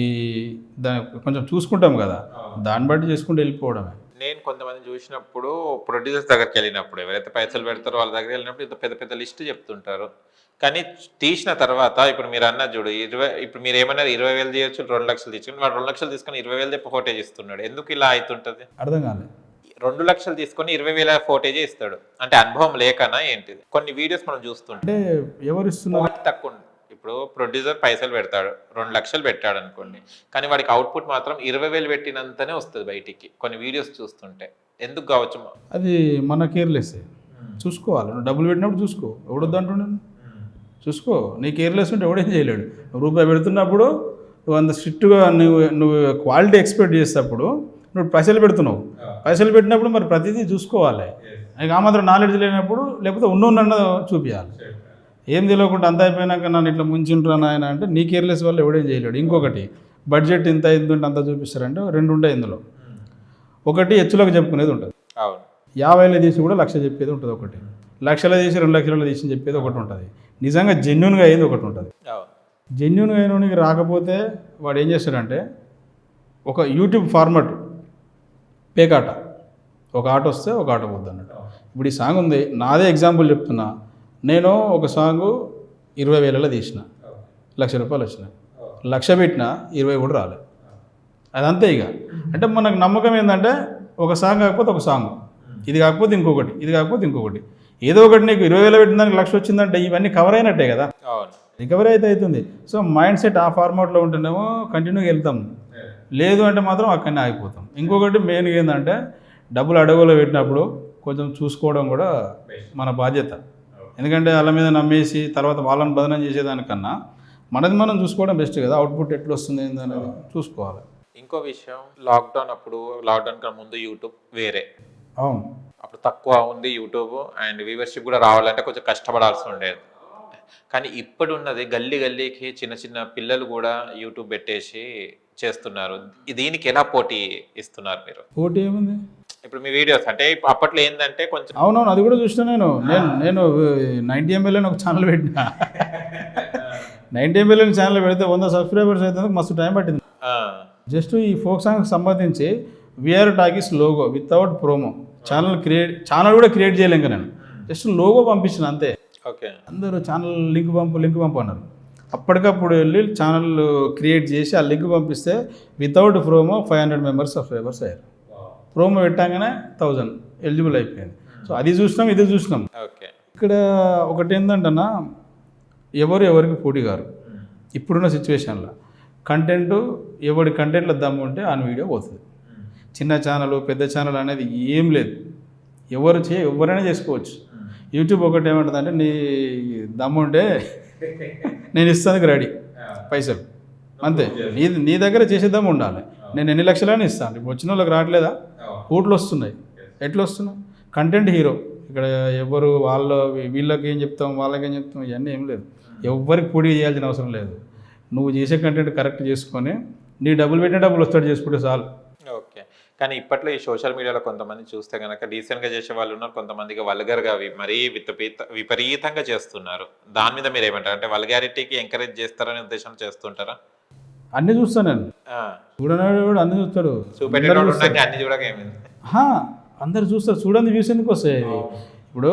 దాని కొంచెం చూసుకుంటాం కదా. దాన్ని బట్టి చేసుకుంటూ వెళ్ళిపోవడమే. నేను కొంతమంది చూసినప్పుడు ప్రొడ్యూసర్స్ దగ్గరికి వెళ్ళినప్పుడు ఎవరైతే పైసలు పెడతారో వాళ్ళ దగ్గర వెళ్ళినప్పుడు ఇంత పెద్ద పెద్ద లిస్ట్ చెప్తుంటారు. కానీ తీసిన తర్వాత ఇప్పుడు మీరు అన్న చూడు ఇరవై ఇప్పుడు మీరు ఏమన్నారు ఇరవై వేలు చేయొచ్చు రెండు లక్షలు తీసుకుని వాడు రెండు లక్షలు తీసుకొని ఇరవై వేలు ఫోటేజ్ ఇస్తున్నాడు ఎందుకు ఇలా అవుతుంటది? అర్థం కాలేదు. రెండు లక్షలు తీసుకొని ఇరవై వేల ఫోటేజే ఇస్తాడు. అంటే అనుభవం లేకనా ఏంటిది? కొన్ని వీడియోస్ మనం చూస్తుంటాం. ఎవరు ఇస్తున్నారు తక్కువ. ఇప్పుడు ప్రొడ్యూసర్ పైసలు పెడతాడు. రెండు లక్షలు పెట్టాడు అనుకోండి. కానీ వాడికి అవుట్పుట్ మాత్రం ఇరవై వేలు పెట్టినంతనే వస్తుంది బయటికి. కొన్ని వీడియోస్ చూస్తుంటే. ఎందుకు కావచ్చు అది మన కేర్లెస్ చూసుకోవాలి. నువ్వు డబ్బులు పెట్టినప్పుడు చూసుకో. ఎవడొద్దు అంటున్నాను చూసుకో. నీ కేర్లెస్ ఉంటే ఎవడేం చేయలేడు. రూపాయి పెడుతున్నప్పుడు నువ్వు అంత స్ట్రిక్ట్గా నువ్వు నువ్వు క్వాలిటీ ఎక్స్పెక్ట్ చేసేటప్పుడు నువ్వు పైసలు పెడుతున్నావు. పైసలు పెట్టినప్పుడు మరి ప్రతిదీ చూసుకోవాలి. నీకు ఆ మాత్రం నాలెడ్జ్ లేనప్పుడు లేకపోతే ఉన్న ఉన్న చూపించాలి ఏం తెలియకుండా అంత అయిపోయినాక నన్ను ఇట్లా ముంచుంటాను ఆయన అంటే నీ కేర్లెస్ వల్ల ఎవడేం చేయలేడు. ఇంకొకటి బడ్జెట్ ఇంత ఉంటే అంత చూపిస్తారంటే రెండు ఉంటాయి ఇందులో. ఒకటి హెచ్చులకు చెప్పుకునేది ఉంటుంది. యాభైలో తీసి కూడా లక్ష చెప్పేది ఉంటుంది ఒకటి. లక్షలో తీసి రెండు లక్షలలో తీసి చెప్పేది ఒకటి ఉంటుంది. నిజంగా జెన్యున్గా అయ్యేది ఒకటి ఉంటుంది. జెన్యున్గా అయినోనికి రాకపోతే వాడు ఏం చేస్తాడంటే ఒక యూట్యూబ్ ఫార్మాట్ పేకాట. ఒక ఆట వస్తే ఒక ఆట పోద్ది అన్నట్టు ఇప్పుడు ఈ సాంగ్ ఉంది నాదే ఎగ్జాంపుల్ చెప్తున్నా. నేను ఒక సాంగ్ ఇరవై వేలలో తీసిన. లక్ష రూపాయలు వచ్చినాయి లక్ష పెట్టిన ఇరవై కూడా రాలే. అదంతే ఇక. అంటే మనకు నమ్మకం ఏంటంటే ఒక సాంగ్ కాకపోతే ఒక సాంగ్. ఇది కాకపోతే ఇంకొకటి ఇది కాకపోతే ఇంకొకటి. ఏదో ఒకటి నీకు ఇరవై వేలు పెట్టిన దానికి లక్ష వచ్చిందంటే ఇవన్నీ కవర్ అయినట్టే కదా. రికవరీ అయితే అవుతుంది. సో మైండ్ సెట్ ఆ ఫార్మాట్లో ఉంటేనేమో కంటిన్యూగా వెళ్తాం. లేదు అంటే మాత్రం అక్కడనే ఆగిపోతాం. ఇంకొకటి మెయిన్గా ఏంటంటే డబ్బులు అడవులో పెట్టినప్పుడు కొంచెం చూసుకోవడం కూడా మన బాధ్యత. ఎందుకంటే వాళ్ళ మీద నమ్మేసి తర్వాత వాళ్ళని బదనం చేసేదానికన్నా మనది మనం చూసుకోవడం బెస్ట్ కదా. అవుట్పుట్ ఎట్లా వస్తుంది అనేది చూసుకోవాలి. ఇంకో విషయం లాక్డౌన్ అప్పుడు లాక్డౌన్ కన్నా ముందు యూట్యూబ్ వేరే. అవును. అప్పుడు తక్కువ ఉంది యూట్యూబ్ అండ్ వ్యూవర్షిప్ కూడా రావాలంటే కొంచెం కష్టపడాల్సి ఉండేది. కానీ ఇప్పుడు ఉన్నది గల్లీ గల్లీకి చిన్న చిన్న పిల్లలు కూడా యూట్యూబ్ పెట్టేసి చేస్తున్నారు. దీనికి ఎలా పోటీ ఇస్తున్నారు మీరు? పోటీ ఏముంది? ఇప్పుడు మీ వీడియోస్ అంటే అప్పట్లో ఏంటంటే కొంచెం అవునవును అది కూడా చూసిన నేను. నేను నేను నైంటీ ఎంఎల్ఏ ఒక ఛానల్ పెట్టిన. నైంటీ ఎంఎల్ఏ ఛానల్ పెడితే వంద సబ్స్క్రైబర్స్ అయితే మస్తు టైం పట్టింది. జస్ట్ ఈ ఫోక్ సాంగ్కి సంబంధించి VR talkies logo without promo channel create channel కూడా క్రియేట్ చేయలేం నేను. జస్ట్ లోగో పంపించిన అంతే. ఓకే అందరూ ఛానల్ లింక్ పంపు లింక్ పంపు అన్నారు. అప్పటికప్పుడు వెళ్ళి ఛానల్ క్రియేట్ చేసి ఆ లింక్ పంపిస్తే without promo five hundred members subscribers అయ్యారు. ప్రోమో పెట్టగానే థౌజండ్ ఎలిజిబుల్ అయిపోయింది. సో అది చూసినాం ఇది చూసినాం. ఓకే. ఇక్కడ ఒకటి ఏంటంటన్నా ఎవరు ఎవరికి పోటీ గారు ఇప్పుడున్న సిచ్యువేషన్లో కంటెంట్ ఎవడి కంటెంట్లో దమ్ము ఉంటే ఆ వీడియో పోతుంది. చిన్న ఛానల్ పెద్ద ఛానల్ అనేది ఏం లేదు. ఎవరు చే ఎవరైనా చేసుకోవచ్చు. యూట్యూబ్ ఒకటి ఏమంటుందంటే నీ దమ్ము ఉంటే నేను ఇస్తానికి రెడీ పైసలు. అంతే. నీ నీ దగ్గర చేసే దమ్ము ఉండాలి నేను ఎన్ని లక్షలైనా ఇస్తాను ఇప్పుడు వచ్చిన వాళ్ళకి రావట్లేదా? కోట్లు వస్తున్నాయి ఎట్లా వస్తున్నాయి కంటెంట్ హీరో ఇక్కడ ఎవరు వాళ్ళ వీళ్ళకి ఏం చెప్తాం వాళ్ళకి ఏం చెప్తాం ఇవన్నీ ఏం లేదు. ఎవరికి పొడి చేయాల్సిన అవసరం లేదు. నువ్వు చేసే కంటెంట్ కరెక్ట్ చేసుకొని నీ డబ్బులు పెట్టిన డబ్బులు వస్తాడు చేసుకుంటే చాలు. కానీ ఇప్పట్లో ఈ సోషల్ మీడియాలో కొంతమంది చూస్తే కనుక డీసెంట్గా చేసే వాళ్ళు ఉన్నారు కొంతమందిగా వల్గర్గా అవి మరీ విపరీత విపరీతంగా చేస్తున్నారు. దాని మీద మీరు ఏమంటారు అంటే వల్గారిటీకి ఎంకరేజ్ చేస్తారనే ఉద్దేశం చేస్తుంటారా? అన్నీ చూస్తాను నేను. చూడనాడు కూడా అన్నీ చూస్తాడు. అన్ని చూడక ఏమైంది? అందరు చూస్తారు. చూడండి వ్యూస్ ఎందుకు వస్తాయి? ఇప్పుడు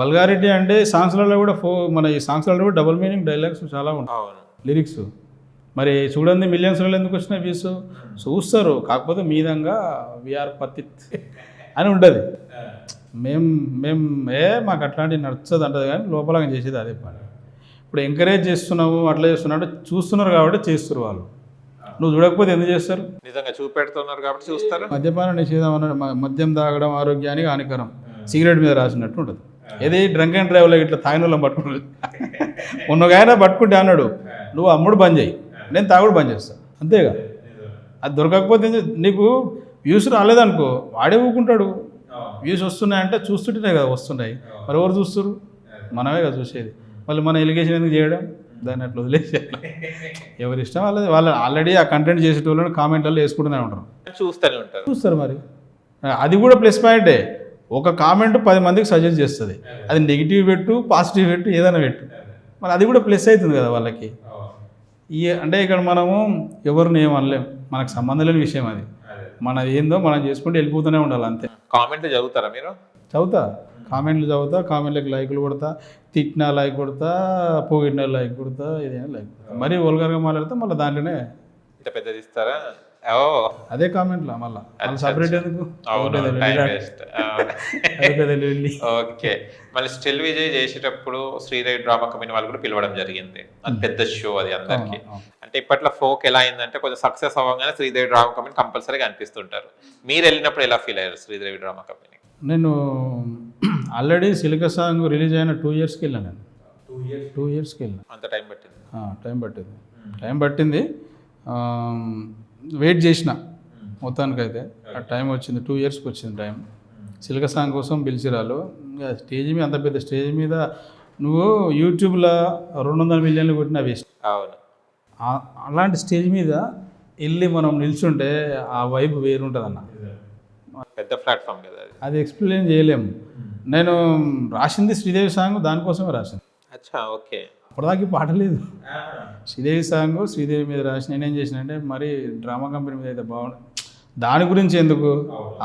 వల్గారిటీ అంటే సాంగ్స్లలో కూడా ఫో మన ఈ సాంగ్స్లలో కూడా డబుల్ మీనింగ్ డైలాగ్స్ చాలా ఉంటాయి. లిరిక్స్ మరి చూడండి మిలియన్స్లో ఎందుకు వచ్చినాయి వ్యూస్ చూస్తారు. కాకపోతే మీదంగా విఆర్ పతిత్ అని ఉంటుంది మేం మేం ఏ మాకు అట్లాంటివి నచ్చదు అంటది కానీ లోపల చేసేది అదే పని. ఇప్పుడు ఎంకరేజ్ చేస్తున్నావు అట్లా చేస్తున్నావు అంటే చూస్తున్నారు కాబట్టి చేస్తారు వాళ్ళు. నువ్వు చూడకపోతే ఎందుకు చేస్తారు? నిజంగా చూపెడుతున్నారు కాబట్టి చూస్తారు. మద్యపాన నిషేధం అన్నాడు మద్యం తాగడం ఆరోగ్యానికి హానికరం. సిగరెట్ మీద రాసినట్టు ఉంటుంది. ఏది డ్రంక్ అండ్ డ్రైవ్లో ఇట్లా తాగిన వాళ్ళని పట్టుకుంటుంది మొన్న ఒక ఆయన పట్టుకుంటే అన్నాడు నువ్వు అమ్ముడు బంద్ చేయి. నేను తాగుడు బంద్ చేస్తాను అంతేగా. అది దొరకకపోతే నీకు వ్యూస్ రాలేదనుకో వాడే ఊకుంటాడు. వ్యూస్ వస్తున్నాయంటే చూస్తుంటేనే కదా వస్తున్నాయి. మరి ఎవరు చూస్తారు మనమే కదా చూసేది. మళ్ళీ మన ఎలిగేషన్ ఎందుకు చేయడం? దాన్ని అట్లా వదిలేసేయాలి. ఎవరి ఇష్టం వాళ్ళది. వాళ్ళు ఆల్రెడీ ఆ కంటెంట్ చేసేటోళ్ళని కామెంట్లలో వేసుకుంటూనే ఉంటారు. చూస్తూనే ఉంటారు. చూస్తారు మరి. అది కూడా ప్లస్ పాయింటే ఒక కామెంట్ పది మందికి సజెస్ట్ చేస్తుంది. అది. నెగిటివ్ పెట్టు పాజిటివ్ పెట్టు ఏదైనా పెట్టు. మరి అది కూడా ప్లస్ అవుతుంది కదా వాళ్ళకి. ఈ అంటే ఇక్కడ మనము ఎవరిని ఏం అనలేం. మనకు సంబంధం లేని విషయం అది. మనది ఏందో మనం చేసుకుంటూ వెళ్ళిపోతూనే ఉండాలి అంతే. కామెంట్లు చదువుతారా మీరు? చదువుతా. కామెంట్లు చదువుతా కామెంట్లకు లైకులు కొడతా తిట్టినా లైక్ కొడతా పొగిడినా లైక్ కొడతా ఏదైనా లైక్ మరీ వల్గర్గా మాట్లాడితే మళ్ళీ దాంట్లోనే ఇంత పెద్దది ఇస్తారా? అదే కామెంట్లో మళ్ళీ? మళ్ళీ సపరేట్ ఎందుకు? టైం. ఓకే. మళ్ళీ స్టిల్ విజయ్ చేసేటప్పుడు శ్రీదేవి డ్రామా కంపెనీ వాళ్ళు కూడా పిలవడం జరిగింది. అది పెద్ద షో అది అందరికి. అంటే ఇప్పట్లో ఫోక్ ఎలా అయిందంటే కొంచెం సక్సెస్ అవ్వగానే శ్రీదేవి డ్రామా కంపెనీ కంపల్సరీగా అనిపిస్తుంటారు. మీరు వెళ్ళినప్పుడు ఎలా ఫీల్ అయ్యారు శ్రీదేవి డ్రామా కంపెనీ నేను ఆల్రెడీ సిలిక సాంగ్ రిలీజ్ అయిన టూ ఇయర్స్కి వెళ్ళాను నేను. టూ ఇయర్స్కి వెళ్ళాను. అంత టైం పట్టింది. టైం పట్టింది. టైం పట్టింది. వెయిట్ చేసిన మొత్తానికైతే. ఆ టైం వచ్చింది టూ ఇయర్స్కి వచ్చింది టైం సిల్క సాంగ్ కోసం పిలిచిరాలు ఇంకా స్టేజ్ మీద అంత పెద్ద స్టేజ్ మీద నువ్వు యూట్యూబ్లో రెండు వందల మిలియన్లు కొట్టిన వేస్ట్ అవును. అలాంటి స్టేజ్ మీద వెళ్ళి మనం నిల్చుంటే ఆ వైబ్ వేరుంటుంది అన్న పెద్ద ప్లాట్ఫామ్ కదా అది. అది ఎక్స్ప్లెయిన్ చేయలేము. నేను రాసింది శ్రీదేవి సాంగ్ దానికోసమే రాసింది. అచ్చా ఓకే అప్పటిదాకా ఈ పాట లేదు. శ్రీదేవి సాంగ్ శ్రీదేవి మీద రాసి నేనేం చేసిన అంటే మరి డ్రామా కంపెనీ మీద అయితే బాగుంది దాని గురించి ఎందుకు?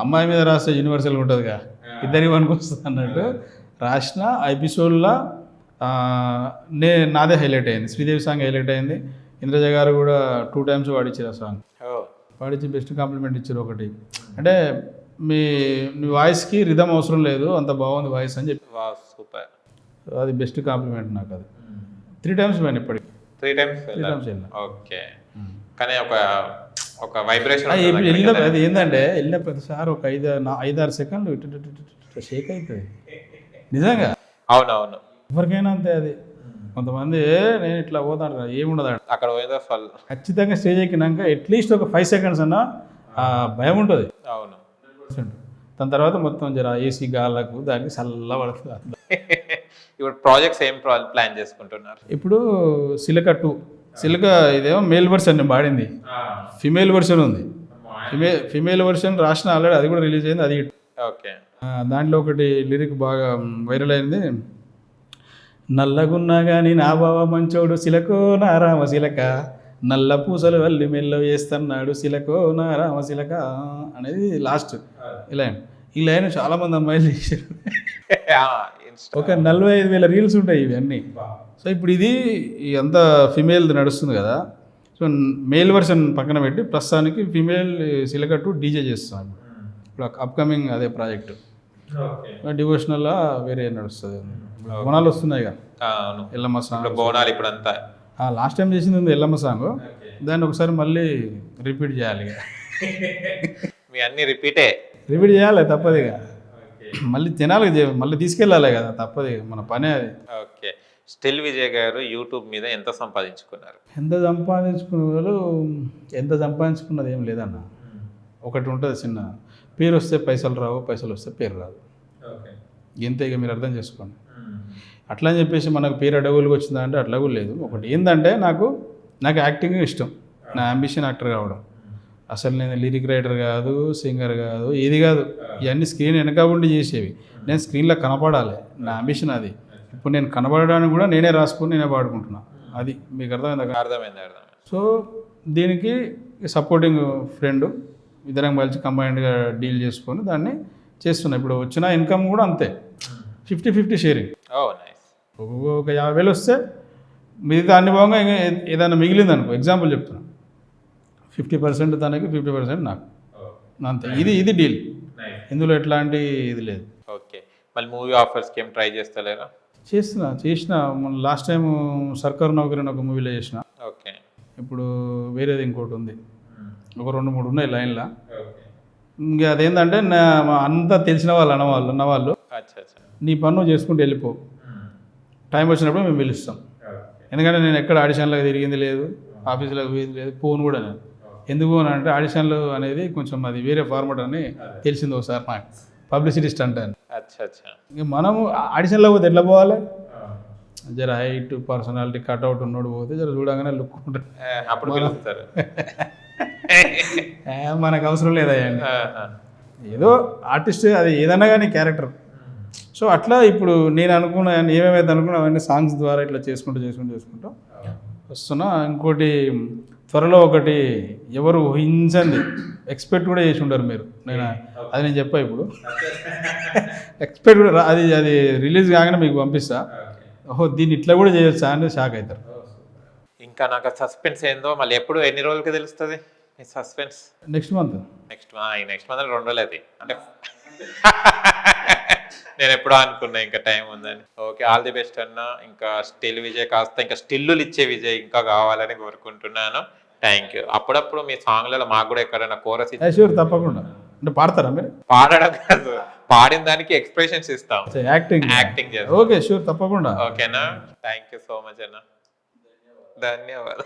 అమ్మాయి మీద రాస్తే యూనివర్సల్ ఉంటుందిగా. ఇద్దరి వరకు వస్తుంది అన్నట్టు రాసిన ఎపిసోడ్లో నే నాదే హైలైట్ అయింది. శ్రీదేవి సాంగ్ హైలైట్ అయింది. ఇంద్రజ గారు కూడా టూ టైమ్స్ పాడిచ్చారు ఆ సాంగ్ పాడించి బెస్ట్ కాంప్లిమెంట్ ఇచ్చారు ఒకటి. అంటే మీ మీ వాయిస్కి రిధమ్ అవసరం లేదు అంత బాగుంది వాయిస్ అని చెప్పి. సూపర్. అది బెస్ట్ కాంప్లిమెంట్ నాకు అది. త్రీ టైమ్స్ పోయాను ఇప్పటికి. త్రీ టైమ్స్ త్రీ టైమ్స్ వెళ్ళిన. ఓకే. కానీ ఒక ఒక వైబ్రేషన్ ఆ, ఎప్పుడు వెళ్ళిన అది ఏంటంటే వెళ్ళిన ప్రతిసారి ఒక ఐదు ఐదారు సెకండ్లు షేక్ అవుతుంది నిజంగా? అవునవును. ఎవరికైనా అంతే అది. కొంతమంది "ఏ, నేను ఇట్లా పోతాను ఏముండదు ఆడ." అక్కడ పోయిందో ఫల్. ఖచ్చితంగా స్టేజ్ ఎక్కినాక అట్లీస్ట్ ఒక ఫైవ్ సెకండ్స్ అన్నా భయం ఉంటుంది. అవును. దాని తర్వాత మొత్తం జర ఏసీ గాలకు దానికి చల్ల పడుతుంది ఇప్పుడు ప్రాజెక్ట్స్ ఏం ప్లాన్ చేసుకుంటున్నారు? ఇప్పుడు సిలక టూ. సిలక ఇదేమో మేల్ వర్షన్ నేను పాడింది ఫిమేల్ వర్షన్ ఉంది. ఫిమేల్ ఫిమేల్ వర్షన్ రాసిన ఆల్రెడీ అది కూడా రిలీజ్ అయింది అది. ఓకే. దాంట్లో ఒకటి లిరిక్ బాగా వైరల్ అయింది. నల్లగున్నా కానీ నా బావ మంచోడు సిలకో నా రామ సిలక. నల్ల పూసలు వల్లి మెల్ల వేస్తున్నాడు సిలకో నా రామ సిలక. అనేది లాస్ట్ ఈ లైన్ ఈ లైన్ చాలా మంది అమ్మాయిలు ఒక నలభై ఐదు వేల రీల్స్ ఉంటాయి ఇవన్నీ సో ఇప్పుడు ఇది అంతా ఫిమేల్ నడుస్తుంది కదా. సో మేల్ వర్షన్ పక్కన పెట్టి ప్రస్తుతానికి ఫిమేల్ సిలక టూ డీజే చేస్తాం ఇప్పుడు అప్కమింగ్ అదే ప్రాజెక్టు డివోషనల్లా వేరే నడుస్తుంది. బోనాలు వస్తున్నాయి కదా. ఎల్లమ్మ సాంగ్ ఇప్పుడు బోనాలు ఇప్పుడు అంతా లాస్ట్ టైం చేసింది ఉంది ఎల్లమ్మ సాంగ్. దాన్ని ఒకసారి మళ్ళీ రిపీట్ చేయాలి. ఇక మీ అన్ని రిపీటే రిపీట్ చేయాలి తప్పదు ఇక. మళ్ళీ తినాలి మళ్ళీ తీసుకెళ్ళాలి కదా తప్పదు మన పనే అది. ఓకే. స్టిల్ విజయ్ గారు యూట్యూబ్ మీద ఎంత సంపాదించుకున్నారు? ఎంత సంపాదించుకున్న వాళ్ళు ఎంత సంపాదించుకున్నది ఏం లేదన్న. ఒకటి ఉంటుంది చిన్న పేరు వస్తే పైసలు రావు పైసలు వస్తే పేరు రాదు. ఇంతే ఇక మీరు అర్థం చేసుకోండి. అట్లా అని చెప్పేసి మనకు పేరు అడవులకు వచ్చిందా అంటే అట్లా కూడా లేదు. ఒకటి ఏంటంటే నాకు నాకు యాక్టింగ్ ఇష్టం. నా అంబిషన్ యాక్టర్ కావడం. అసలు నేను లిరిక్ రైటర్ కాదు సింగర్ కాదు ఏది కాదు. ఇవన్నీ స్క్రీన్ వెనక ఉండి చేసేవి. నేను స్క్రీన్లో కనపడాలి. నా అంబిషన్ అది. ఇప్పుడు నేను కనబడడానికి కూడా నేనే రాసుకొని నేనే పాడుకుంటున్నా. అది మీకు అర్థమైందా? అర్థమైంది అర్థమైంది. సో దీనికి సపోర్టింగ్ ఫ్రెండ్ ఇద్దరం కలిసి కంబైన్డ్గా డీల్ చేసుకొని దాన్ని చేస్తున్నా. ఇప్పుడు వచ్చిన ఇన్కమ్ కూడా అంతే. ఫిఫ్టీ ఫిఫ్టీ షేరింగ్ ఒక యాభై వేలు వస్తే మిగతా అన్ని భాగంగా ఏదైనా మిగిలింది అనుకో ఎగ్జాంపుల్ చెప్తున్నా. ఫిఫ్టీ పర్సెంట్ తనకి ఫిఫ్టీ పర్సెంట్ నాకు. అంతే. ఇది ఇది డీల్. ఇందులో ఎట్లాంటి ఇది లేదు. ఓకే. మళ్ళీ మూవీ ఆఫర్స్కి ఏం ట్రై చేస్తలేరా? చేస్తున్నా చేసిన. లాస్ట్ టైం సర్కారు నౌకరి ఒక మూవీలో చేసిన. ఓకే. ఇప్పుడు వేరేది ఇంకోటి ఉంది. ఒక రెండు మూడు ఉన్నాయి లైన్లో. ఇంకా అదేంటంటే నా అంతా తెలిసిన వాళ్ళు అన్నవాళ్ళు అచ్చా నీ పని నువ్వు చేసుకుంటూ వెళ్ళిపో. టైం వచ్చినప్పుడు మేము పిలుస్తాం. ఎందుకంటే నేను ఎక్కడ ఆడిషన్లకు తిరిగింది లేదు ఆఫీసులకు పోయింది లేదు పోను కూడా నేను. ఎందుకు అని అంటే ఆడిషన్లు అనేది కొంచెం అది వేరే ఫార్మాట్ అని తెలిసింది ఒకసారి నాకు పబ్లిసిటీ స్టంట్ అని. అచ్చా అచ్చా. ఇంక మనము ఆడిషన్లో పోతే ఎట్లా పోవాలి? జర హైట్ పర్సనాలిటీ కట్అవుట్ ఉన్నోడు పోతే జర చూడగానే లుక్ ఉంటుంది. ఏ, అప్పుడు పిలుస్తారు. మనకు అవసరం లేదయ్యండి. ఏదో ఆర్టిస్ట్ అది ఏదన్నా కానీ క్యారెక్టర్ సో అట్లా ఇప్పుడు నేను అనుకున్న ఏమేమైతే అనుకున్నా అవన్నీ సాంగ్స్ ద్వారా ఇట్లా చేసుకుంటూ చేసుకుంటూ చేసుకుంటూ వస్తున్నా. ఇంకోటి త్వరలో ఒకటి ఎవరు ఊహించండి. ఎక్స్పెక్ట్ కూడా చేసి ఉంటారు మీరు. నేను అది నేను చెప్పా ఇప్పుడు. ఎక్స్పెక్ట్ కూడా అది అది రిలీజ్ కాగానే మీకు పంపిస్తా. ఓహో దీన్ని ఇట్లా కూడా చేయొచ్చా అని షాక్ అవుతారు. ఇంకా నాకు సస్పెన్స్ ఏందో మళ్ళీ ఎప్పుడు ఎన్ని రోజులకి తెలుస్తుంది suspense next month next next month రెండు రోజులు అది. అంటే నేను ఎప్పుడో అనుకున్నా ఇంకా టైం ఉందని. ఓకే ఆల్ ది బెస్ట్ అన్న. ఇంకా స్టిల్ విజయ్ కాస్త ఇంకా స్టిల్లులు ఇచ్చే విజయ్ ఇంకా కావాలని కోరుకుంటున్నాను. థ్యాంక్ యూ అప్పుడప్పుడు మీ సాంగ్లలో మాకు కూడా ఎక్కడైనా కోరస్ షూర్ తప్పకుండా. అంటే పాడతారా మీరు? పాడడం కాదు. పాడిన దానికి ఎక్స్ప్రెషన్స్ ఇస్తాం. యాక్టింగ్ యాక్టింగ్ చేస్తాం. ఓకే షూర్ తప్పకుండా. ఓకేనా థ్యాంక్ యూ సో మచ్ అన్న. ధన్యవాదాలు.